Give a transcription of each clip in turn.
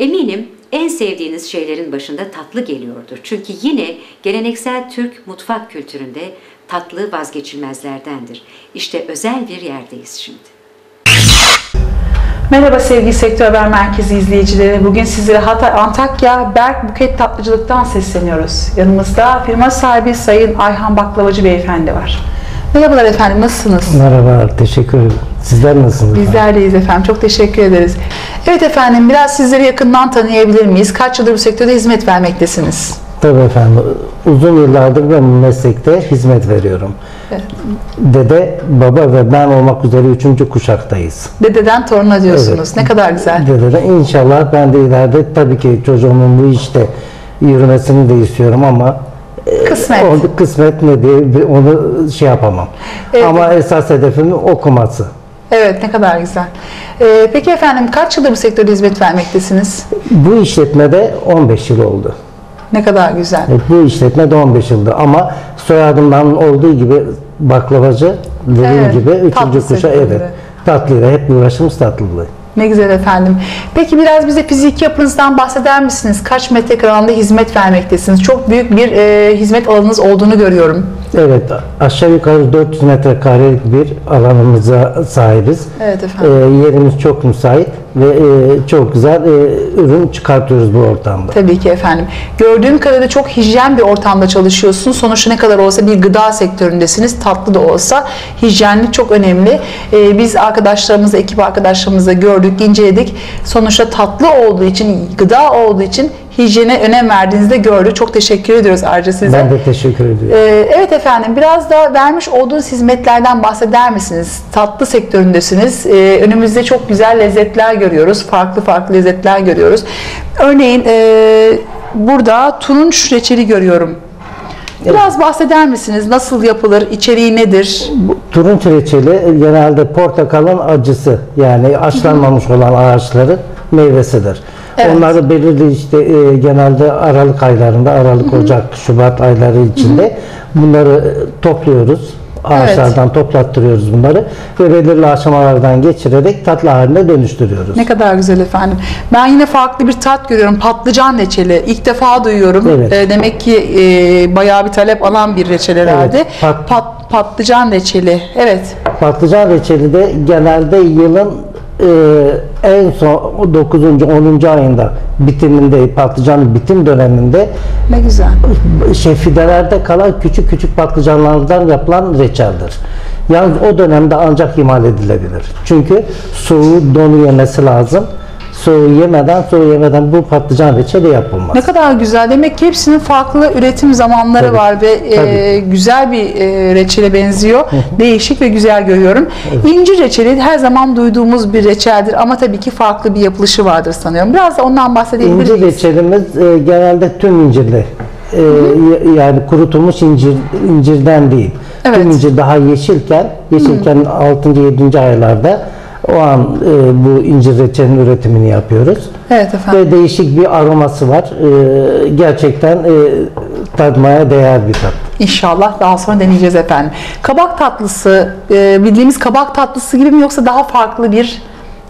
Eminim en sevdiğiniz şeylerin başında tatlı geliyordur. Çünkü yine geleneksel Türk mutfak kültüründe tatlı vazgeçilmezlerdendir. İşte özel bir yerdeyiz şimdi. Merhaba sevgili Sektör Haber Merkezi izleyicileri. Bugün sizlere Hatay Antakya Berk Buket Tatlıcılık'tan sesleniyoruz. Yanımızda firma sahibi Sayın Ayhan Baklavacı Beyefendi var. Merhabalar efendim, nasılsınız? Merhaba, teşekkür ederim. Sizler nasılsınız? Bizler deyiz efendim, çok teşekkür ederiz. Evet efendim, biraz sizleri yakından tanıyabilir miyiz? Kaç yıldır bu sektörde hizmet vermektesiniz? Tabii efendim. Uzun yıllardır ben bu meslekte hizmet veriyorum. Evet. Dede, baba ve ben olmak üzere üçüncü kuşaktayız. Dededen toruna diyorsunuz. Evet. Ne kadar güzel. Dededen inşallah ben de ileride tabii ki çocuğumun bu işte yürümesini de istiyorum ama Kısmet. o kısmet ne diye onu şey yapamam. Evet. Ama esas hedefim okuması. Evet, ne kadar güzel. Ee, peki efendim, kaç yıldır bu sektörde hizmet vermektesiniz? Bu işletmede 15 yıl oldu. Ne kadar güzel. Evet, bu işletme de 15 yıldır ama soyadımdan olduğu gibi baklavacı dediğim Evet, gibi tatlı üçüncü kuşa sektöründe. evet tatlıyla hep uğraşımız tatlılığı. Ne güzel efendim. Peki biraz bize fiziki yapınızdan bahseder misiniz? Kaç metrekare alanda hizmet vermektesiniz? Çok büyük bir e, hizmet alanınız olduğunu görüyorum. Evet aşağı yukarı 400 metrekarelik bir alanımıza sahibiz. Evet efendim. yerimiz çok müsait ve e, çok güzel e, ürün çıkartıyoruz bu ortamda. Tabii ki efendim. Gördüğüm kadarıyla çok hijyen bir ortamda çalışıyorsunuz. Sonuçta ne kadar olsa bir gıda sektöründesiniz. Tatlı da olsa hijyenlik çok önemli. Ee, biz arkadaşlarımızla, ekip arkadaşlarımızla gördük, inceledik. Sonuçta tatlı olduğu için, gıda olduğu için hijyene önem verdiğinizi de gördük. Çok teşekkür ediyoruz ayrıca size. Ben de teşekkür ediyorum. Ee, Evet efendim biraz da vermiş olduğunuz hizmetlerden bahseder misiniz? Tatlı sektöründesiniz. Ee, Önümüzde çok güzel lezzetler görüyoruz. Farklı farklı lezzetler görüyoruz. Örneğin e, burada turunç reçeli görüyorum. Biraz bahseder misiniz? Nasıl yapılır? İçeriği nedir? Bu turunç reçeli genelde portakalın acısı yani açlanmamış olan ağaçların meyvesidir. Evet. Onları belirli işte e, genelde Aralık aylarında, Aralık, Ocak, Şubat ayları içinde bunları e, topluyoruz. Ağaçlardan toplattırıyoruz bunları ve belirli aşamalardan geçirerek tatlı haline dönüştürüyoruz. Ne kadar güzel efendim. Ben yine farklı bir tat görüyorum. Patlıcan reçeli. İlk defa duyuyorum. Evet. Ee, demek ki e, bayağı bir talep alan bir reçel herhalde. Evet, pat- Pat- patlıcan reçeli. Evet. Patlıcan reçeli de genelde yılın e, en son 9. 10. ayında bitiminde patlıcanın bitim döneminde Ne güzel. şey fidelerde kalan küçük küçük patlıcanlardan yapılan reçeldir. Yalnız o dönemde ancak imal edilebilir. Çünkü soğuğu donu yemesi lazım. Soğuğu yemeden, soğuğu yemeden bu patlıcan reçeli yapılmaz. Ne kadar güzel. Demek ki hepsinin farklı üretim zamanları Tabii, var ve e, güzel bir e, reçele benziyor. Değişik ve güzel görüyorum. İncir reçeli her zaman duyduğumuz bir reçeldir ama tabii ki farklı bir yapılışı vardır sanıyorum. Biraz da ondan bahsedebilir İncir miyiz? reçelimiz e, genelde tüm incirli. E, yani kurutulmuş incir incirden değil. Evet. Tüm incir daha yeşilken, yeşilken 6. 7. aylarda o an e, bu incir reçelinin üretimini yapıyoruz. Evet efendim. Ve değişik bir aroması var. E, gerçekten e, tadmaya değer bir tat. İnşallah daha sonra deneyeceğiz efendim. Kabak tatlısı e, bildiğimiz kabak tatlısı gibi mi yoksa daha farklı bir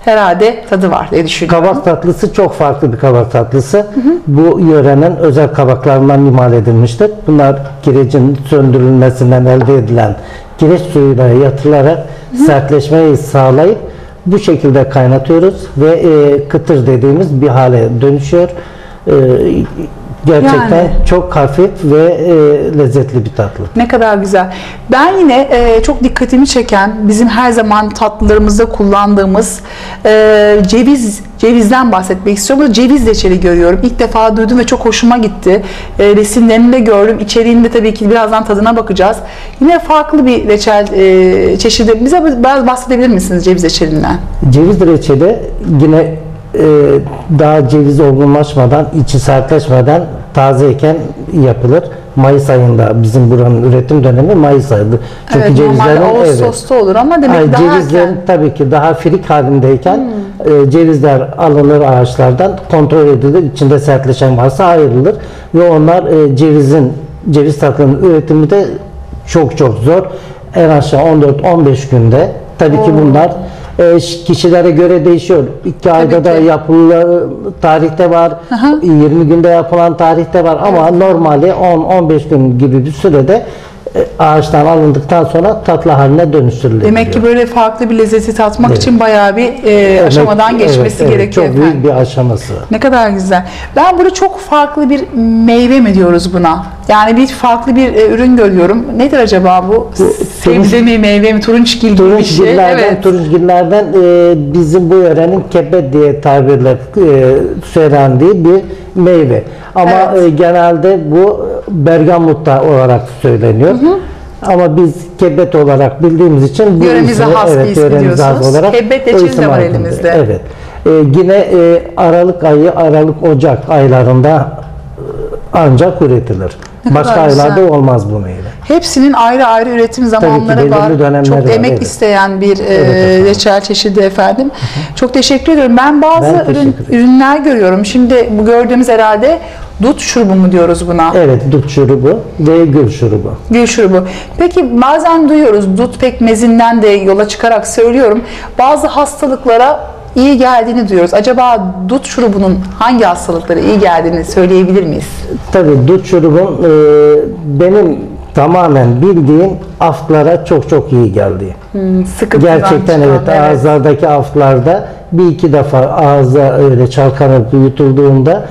herhalde tadı var diye düşünüyorum. Kabak tatlısı çok farklı bir kabak tatlısı. Bu yörenin özel kabaklarından imal edilmiştir. Bunlar kirecin söndürülmesinden elde edilen kireç suyuyla yatırılarak sertleşmeyi sağlayıp bu şekilde kaynatıyoruz ve e, kıtır dediğimiz bir hale dönüşüyor. E, gerçekten Yani. çok hafif ve e, lezzetli bir tatlı. Ne kadar güzel. Ben yine e, çok dikkatimi çeken bizim her zaman tatlılarımızda kullandığımız e, ceviz cevizden bahsetmek istiyorum. Burada ceviz reçeli görüyorum. İlk defa duydum ve çok hoşuma gitti. E, resimlerini gördüm. İçeriğini de tabii ki birazdan tadına bakacağız. Yine farklı bir reçel e, çeşidi. Bize biraz bahsedebilir misiniz ceviz reçelinden? Ceviz reçeli yine e, daha ceviz olgunlaşmadan, içi sertleşmeden tazeyken yapılır. Mayıs ayında bizim buranın üretim dönemi Mayıs ayıdır. Çünkü evet, cevizlerin evet, Ağustos'ta olur ama demek Ay, daha cevizlerin erken. Hmm. tabii ki daha firik halindeyken e, cevizler alınır ağaçlardan kontrol edilir. İçinde sertleşen varsa ayrılır ve onlar e, cevizin ceviz tatlının üretimi de çok çok zor. En aşağı 14-15 günde. Tabii ki bunlar e, kişilere göre değişiyor. İki ayda da ki. yapılan tarihte var, 20 günde yapılan tarihte var ama normali 10-15 gün gibi bir sürede ağaçtan alındıktan sonra tatlı haline dönüştürülüyor. Demek ki böyle farklı bir lezzeti tatmak Evet. için bayağı bir e, Evet, aşamadan geçmesi evet, gerekiyor Çok efendim. büyük bir aşaması. Ne kadar güzel. Ben burada çok farklı bir meyve mi diyoruz buna? Yani bir farklı bir e, ürün görüyorum. Nedir acaba bu? Sebze mi, meyve mi, turunçgil gibi bir şey. Evet. turunçgillerden e, bizim bu yörenin kebbe diye tabirle e, söylendiği bir meyve. Ama Evet. e, genelde bu Bergamot'ta olarak söyleniyor. Ama biz kebbet olarak bildiğimiz için bu Yöremize ismi- has bir evet, ismi yöremize has diyorsunuz. Kebbet isim de var altında. elimizde. Evet. E, yine e, Aralık ayı, Aralık Ocak aylarında e, ancak üretilir. Ne Başka kadar güzel. aylarda olmaz bu meyve. Hepsinin ayrı ayrı üretim zamanları var. Çok var, emek evet. isteyen bir e, Evet reçel çeşidi efendim. Çok teşekkür ediyorum. Ben bazı Ben ürün, ürünler görüyorum. Şimdi bu gördüğümüz herhalde dut şurubu mu diyoruz buna? Evet, dut şurubu ve gül şurubu. Gül şurubu. Peki bazen duyuyoruz dut pekmezinden de yola çıkarak söylüyorum. Bazı hastalıklara iyi geldiğini duyuyoruz. Acaba dut şurubunun hangi hastalıklara iyi geldiğini söyleyebilir miyiz? Tabii dut şurubun e, benim tamamen bildiğim aflara çok çok iyi geldi. Sıkıntıdan Gerçekten çıkan, evet, ağızlardaki aflarda bir iki defa ağza öyle çalkanıp yutulduğunda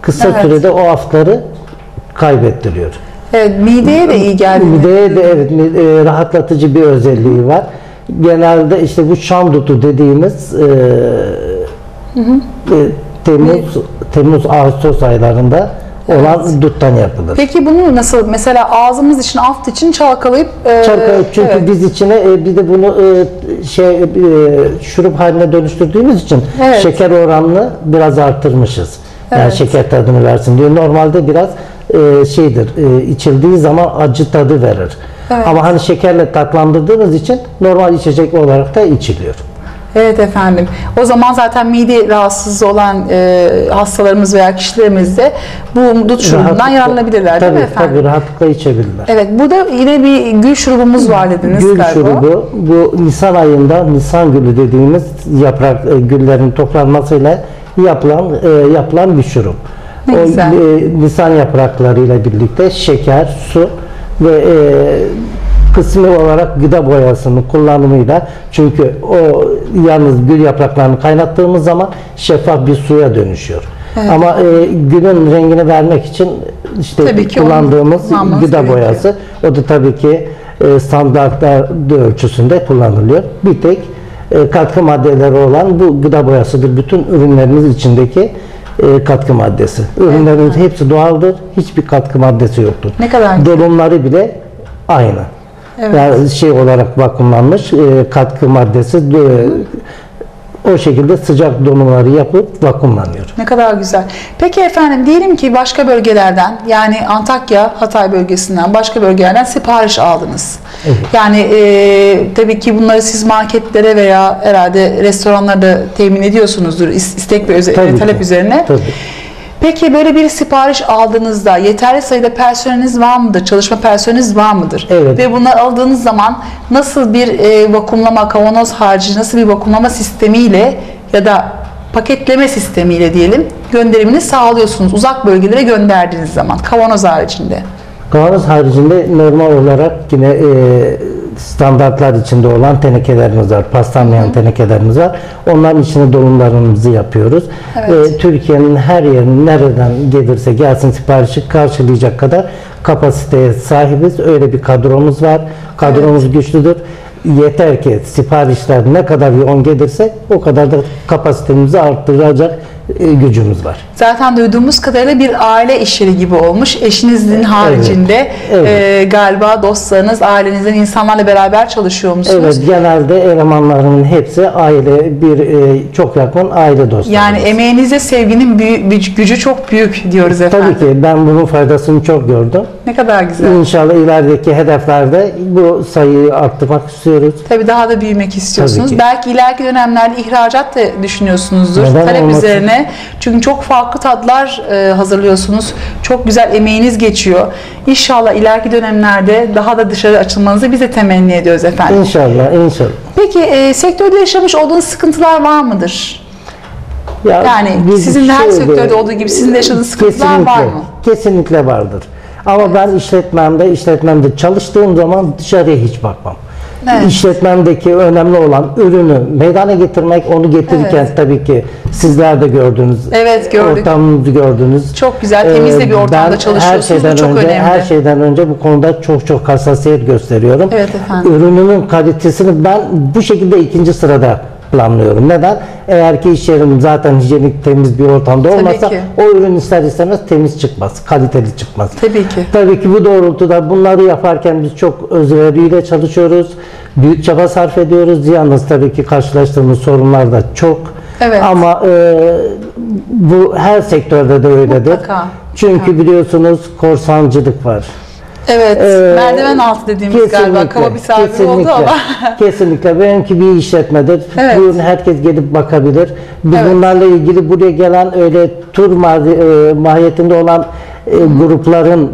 kısa Evet. sürede o afları kaybettiriyor. Evet, mideye de iyi geldiğini Mideye de evet e, rahatlatıcı bir özelliği var. Genelde işte bu şam dutu dediğimiz e, e, Temmuz Temmuz Ağustos aylarında olan duttan yapılır. Peki bunu nasıl mesela ağzımız için aft için çalkalayıp e, Çalkalayıp çünkü evet. biz içine e, bir de bunu e, şey e, şurup haline dönüştürdüğümüz için Evet. şeker oranını biraz arttırmışız. Yani Evet. şeker tadını versin diyor. Normalde biraz e, şeydir. e, içildiği zaman acı tadı verir. Evet. Ama hani şekerle tatlandırdığımız için normal içecek olarak da içiliyor. Evet efendim. O zaman zaten mide rahatsızlığı olan e, hastalarımız veya kişilerimiz de bu dut şurubundan yararlanabilirler değil tabii, mi efendim? Tabii rahatlıkla içebilirler. Evet, burada yine bir gül şurubumuz var dediniz Gül galiba. şurubu bu Nisan ayında Nisan gülü dediğimiz yaprak e, güllerin toplanmasıyla yapılan e, yapılan bir şurup. Ne o güzel. e, Nisan yapraklarıyla birlikte şeker, su ve e, kısmi olarak gıda boyasının kullanımıyla çünkü o yalnız gül yapraklarını kaynattığımız zaman şeffaf bir suya dönüşüyor. Ama e, gülün rengini vermek için işte Tabii ki kullandığımız gıda gerekiyor. boyası o da tabii ki e, standartlar ölçüsünde kullanılıyor. Bir tek e, katkı maddeleri olan bu gıda boyasıdır. Bütün ürünlerimiz içindeki e, katkı maddesi. Ürünlerimiz hepsi doğaldır. Hiçbir katkı maddesi yoktur. Ne kadar. Dolumları bile aynı. Evet. Yani şey olarak vakumlanmış e, katkı maddesi e, o şekilde sıcak donumları yapıp vakumlanıyor. Ne kadar güzel. Peki efendim diyelim ki başka bölgelerden yani Antakya, Hatay bölgesinden başka bölgelerden sipariş aldınız. Yani e, tabii ki bunları siz marketlere veya herhalde restoranlarda temin ediyorsunuzdur is- istek ve öze- Tabii talep ki. üzerine. Tabii. Peki böyle bir sipariş aldığınızda yeterli sayıda personeliniz var mıdır? Çalışma personeliniz var mıdır? Evet. Ve bunları aldığınız zaman nasıl bir e, vakumlama, kavanoz harici nasıl bir vakumlama sistemiyle ya da paketleme sistemiyle diyelim gönderimini sağlıyorsunuz uzak bölgelere gönderdiğiniz zaman kavanoz haricinde. Kavanoz haricinde normal olarak yine e, standartlar içinde olan tenekelerimiz var. Paslanmayan tenekelerimiz var. Onların içine dolumlarımızı yapıyoruz. Evet. Ve Türkiye'nin her yerine nereden gelirse gelsin siparişi karşılayacak kadar kapasiteye sahibiz. Öyle bir kadromuz var. Kadromuz güçlüdür. Yeter ki siparişler ne kadar yoğun gelirse o kadar da kapasitemizi arttıracak e, gücümüz var. Zaten duyduğumuz kadarıyla bir aile iş yeri gibi olmuş. Eşinizin haricinde Evet. e, galiba dostlarınız, ailenizden insanlarla beraber çalışıyor musunuz? Evet, genelde elemanlarımın hepsi aile, bir e, çok yakın aile dostları. Yani emeğinize sevginin büyü- büyü- gücü çok büyük diyoruz efendim. Tabii ki ben bunun faydasını çok gördüm. Ne kadar güzel. İnşallah ilerideki hedeflerde bu sayıyı arttırmak istiyoruz. Tabii daha da büyümek istiyorsunuz. Belki ileriki dönemlerde ihracat da düşünüyorsunuzdur. Neden Talep olmasın? üzerine Çünkü çok farklı tatlar e, hazırlıyorsunuz. Çok güzel emeğiniz geçiyor. İnşallah ileriki dönemlerde daha da dışarı açılmanızı biz de temenni ediyoruz efendim. İnşallah, inşallah. Peki e, sektörde yaşamış olduğunuz sıkıntılar var mıdır? Ya Yani sizin de her sektörde olduğu gibi sizin de yaşadığınız sıkıntılar kesinlikle, var mı? Kesinlikle vardır. Ama ben işletmemde, işletmemde çalıştığım zaman dışarıya hiç bakmam. Evet. İşletmemdeki önemli olan ürünü meydana getirmek, onu getirirken Evet. tabii ki sizler de gördünüz. Evet, gördük. Ortamımızı gördünüz. Çok güzel, temiz de bir Ee, ortamda ben çalışıyorsunuz. Her şeyden Bu çok önce, önemli. Her şeyden önce bu konuda çok çok hassasiyet gösteriyorum. Evet efendim. Ürünümün kalitesini ben bu şekilde ikinci sırada planlıyorum. Neden? Eğer ki iş yerim zaten hijyenik temiz bir ortamda olmasa o ürün ister istemez temiz çıkmaz, kaliteli çıkmaz. Tabii ki. Tabii ki bu doğrultuda bunları yaparken biz çok özveriyle çalışıyoruz. Büyük çaba sarf ediyoruz. Yalnız tabii ki karşılaştığımız sorunlar da çok. Evet. Ama e, bu her sektörde de öyledir. Mutlaka. Çünkü biliyorsunuz korsancılık var. Evet, Ee, merdiven altı dediğimiz galiba kaba bir tabir oldu ama. kesinlikle. Benimki bir işletmedir. Evet. Buyurun herkes gelip bakabilir. Biz Evet. bunlarla ilgili buraya gelen öyle tur e, mahiyetinde olan e, grupların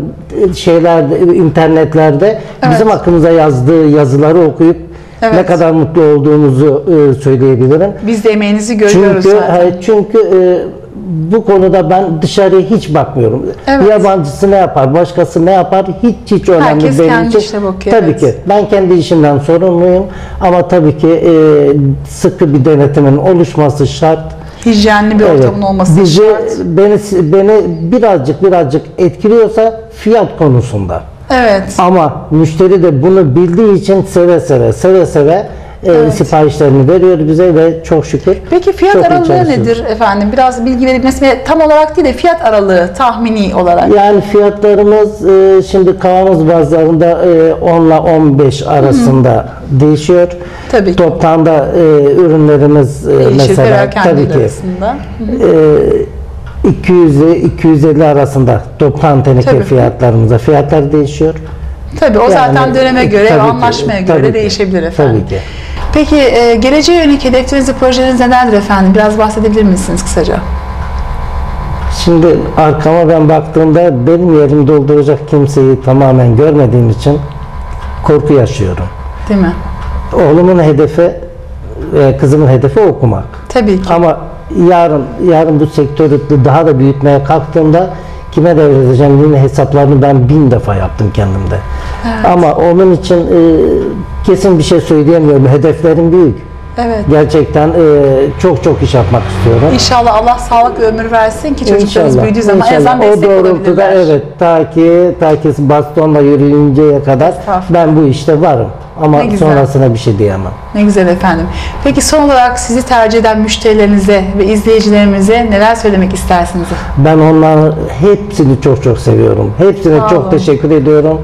e, şeyler internetlerde bizim hakkımıza yazdığı yazıları okuyup Evet. ne kadar mutlu olduğumuzu söyleyebilirim. Biz de emeğinizi görüyoruz Çünkü zaten. çünkü bu konuda ben dışarıya hiç bakmıyorum. Evet. Yabancısı ne yapar, başkası ne yapar hiç hiç önemli Herkes benim kendi için. işine bakıyor, Tabii evet. ki. Ben kendi işimden sorumluyum ama tabii ki e, sıkı bir denetimin oluşması şart. Hijyenli bir ortamın Evet. olması Bizi, şart. beni beni birazcık birazcık etkiliyorsa fiyat konusunda. Evet. Ama müşteri de bunu bildiği için seve seve seve seve Evet. siparişlerini veriyor bize ve çok şükür. Peki fiyat çok aralığı nedir efendim? Biraz bilgi mi? Tam olarak değil de fiyat aralığı tahmini olarak. Yani fiyatlarımız e, şimdi kavanoz bazlarında e, 10 ile 15 arasında değişiyor. Tabii ki. Toplamda e, ürünlerimiz e, Değişir mesela tabii ki arasında. e, 200 ile 250 arasında toplam teneke Tabii. fiyatlarımıza fiyatlar değişiyor. Tabii o zaten Yani, döneme göre, tabii ki, anlaşmaya göre tabii de ki, değişebilir efendim. Tabii ki. Peki e, geleceğe yönelik hedefleriniz ve projeleriniz nelerdir efendim? Biraz bahsedebilir misiniz kısaca? Şimdi arkama ben baktığımda benim yerimi dolduracak kimseyi tamamen görmediğim için korku yaşıyorum. Değil mi? Oğlumun hedefi ve kızımın hedefi okumak. Tabii ki. Ama yarın yarın bu sektörü daha da büyütmeye kalktığımda kime devredeceğim yine hesaplarını ben bin defa yaptım kendimde. Ama onun için e, kesin bir şey söyleyemiyorum. Hedeflerim büyük. Evet. Gerçekten e, çok çok iş yapmak istiyorum. İnşallah Allah sağlık ve ömür versin ki çocuklarınız büyüdüğü zaman en azından o doğrultuda evet ta ki ta ki bastonla yürüyünceye kadar ben bu işte varım. Ama Ne güzel. sonrasına bir şey diyemem. Ne güzel efendim. Peki son olarak sizi tercih eden müşterilerinize ve izleyicilerimize neler söylemek istersiniz? Ben onların hepsini çok çok seviyorum. Hepsine Sağ çok olun. teşekkür ediyorum.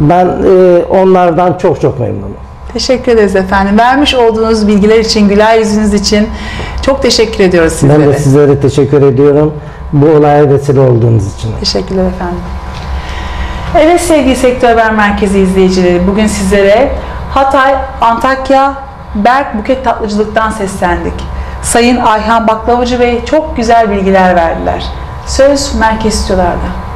Ben e, onlardan çok çok memnunum. Teşekkür ederiz efendim. Vermiş olduğunuz bilgiler için, güler yüzünüz için çok teşekkür ediyoruz sizlere. Ben de sizlere teşekkür ediyorum. Bu olaya vesile olduğunuz için. Teşekkürler efendim. Evet sevgili Sektör Haber Merkezi izleyicileri, bugün sizlere Hatay, Antakya, Berk Buket Tatlıcılık'tan seslendik. Sayın Ayhan Baklavacı Bey çok güzel bilgiler verdiler. Söz merkez stüdyolarda.